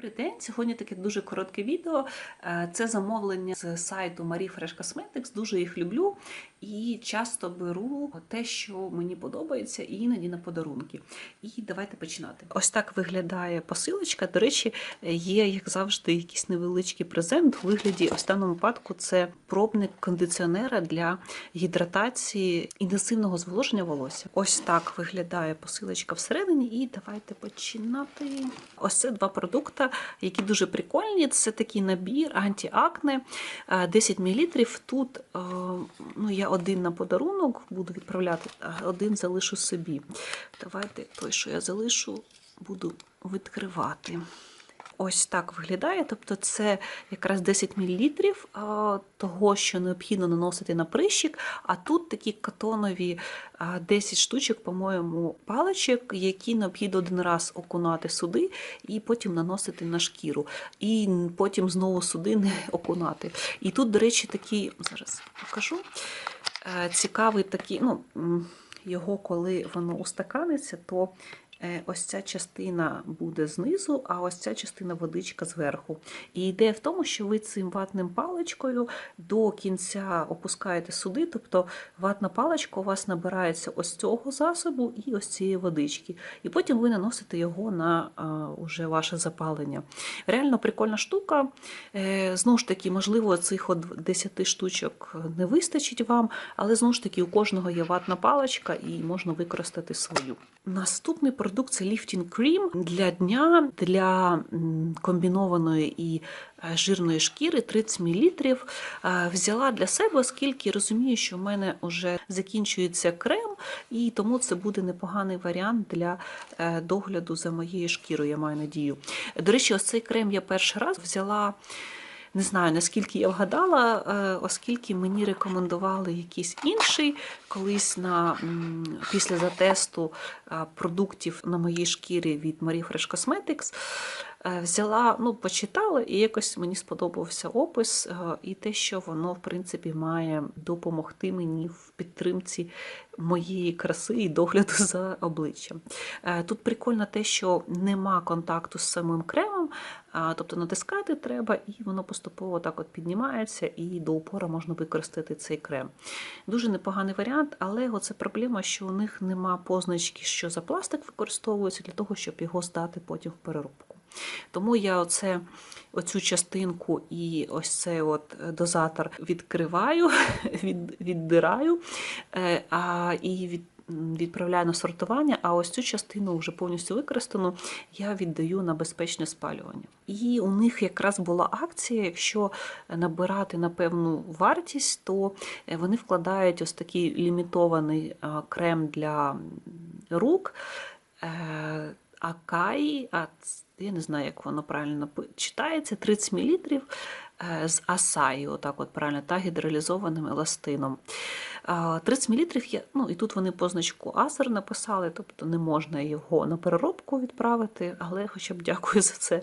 Добрий день. Сьогодні таке дуже коротке відео. Е, Це замовлення з сайту Marie Fresh Cosmetics. Дуже їх люблю і часто беру те, що мені подобається, і іноді на подарунки. І давайте починати. Ось так виглядає посилочка. До речі, є, як завжди, якийсь невеличкий презент у вигляді, в даному випадку, це пробник кондиціонера для гідратації інтенсивного зволоження волосся. Ось так виглядає посилочка всередині. І давайте починати. Ось це два продукти які дуже прикольні. Це такий набір антіакне 10 мл. Тут е, ну, я один на подарунок буду відправляти, а один залишу собі. Давайте той, що я залишу, буду відкривати. Ось так виглядає. Тобто це якраз 10 мл того, що необхідно наносити на прищик. А тут такі катонові 10 штучок, по-моєму, паличок, які необхідно один раз окунати сюди і потім наносити на шкіру. І потім знову сюди не окунати. І тут, до речі, такі, зараз покажу. е, Цікавий такий, ну, його, коли воно устаканиться, то Ось ця частина буде знизу, а ось ця частина водичка зверху. І ідея в тому, що ви цим ватним паличкою до кінця опускаєте сюди, тобто ватна паличка у вас набирається ось цього засобу і ось цієї водички. І потім ви наносите його на а, уже ваше запалення. Реально прикольна штука. Е, Знову ж таки, можливо, цих от 10 штучок не вистачить вам, але знову ж таки, у кожного є ватна паличка і можна використати свою. Наступний продукт це Lifting Cream для дня для комбінованої і е, жирної шкіри 30 мл. Взяла для себе, оскільки розумію, що в мене вже закінчується крем, і тому це буде непоганий варіант для е, догляду за моєю шкірою, я маю надію. До речі, ось цей крем я перший раз взяла. Не знаю, наскільки я вгадала, е, оскільки мені рекомендували якийсь інший колись на, після затесту е, продуктів на моїй шкірі від Marie Fresh Cosmetics. Е, Взяла, ну, почитала, і якось мені сподобався опис е, і те, що воно, в принципі, має допомогти мені в підтримці моєї краси і догляду за обличчям. Е, Тут прикольно те, що нема контакту з самим кремом, тобто натискати треба, і воно поступово так от піднімається, і до упора можна використати цей крем. Дуже непоганий варіант, але оце проблема, що у них нема позначки, що за пластик використовується для того, щоб його здати потім в переробку. Тому я оце, оцю частинку і ось цей от дозатор відкриваю, від, віддираю е, а, і від, відправляю на сортування, а ось цю частину вже повністю використану я віддаю на безпечне спалювання. І у них якраз була акція, якщо набирати на певну вартість, то е, вони вкладають ось такий лімітований крем для рук. Е, Акаї, а я не знаю, як воно правильно читається, 30 мл з асаї, отак от правильно, та гідролізованим еластином. 30 мл, я, ну і тут вони позначку Азер написали, тобто не можна його на переробку відправити, але хоча б дякую за це.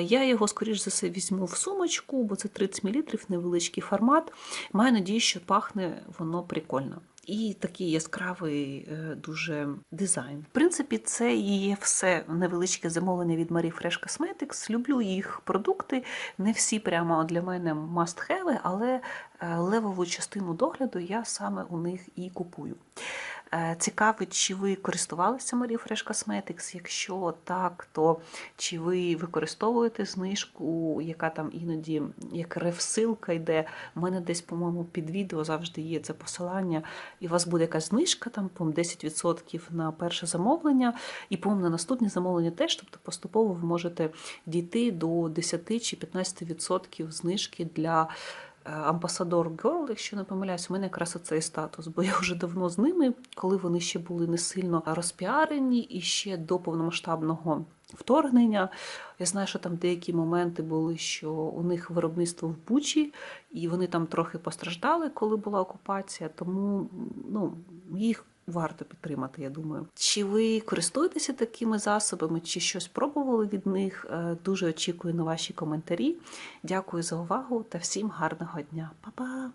Я його, скоріш за все, візьму в сумочку, бо це 30 мл, невеличкий формат. Маю надію, що пахне воно прикольно. І такий яскравий е, дуже дизайн. В принципі, це і є все невеличке замовлення від Marie Fresh Cosmetics. Люблю їх продукти. Не всі прямо для мене must have, але е, левову частину догляду я саме у них і купую. Е, Цікавить, чи ви користувалися Marie Fresh Cosmetics? Якщо так, то чи ви використовуєте знижку, яка там іноді як рефсилка йде? У мене десь, по-моєму, під відео завжди є це посилання, і у вас буде якась знижка, там, по 10% на перше замовлення, і по-моєму, на наступні замовлення теж, тобто поступово ви можете дійти до 10 чи 15% знижки для Амбасадор Girl, якщо не помиляюсь, у мене якраз оцей статус, бо я вже давно з ними, коли вони ще були не сильно розпіарені і ще до повномасштабного вторгнення. Я знаю, що там деякі моменти були, що у них виробництво в Бучі, і вони там трохи постраждали, коли була окупація, тому ну, їх варто підтримати, я думаю. Чи ви користуєтеся такими засобами, чи щось пробували від них? Е, Дуже очікую на ваші коментарі. Дякую за увагу та всім гарного дня. Па-па!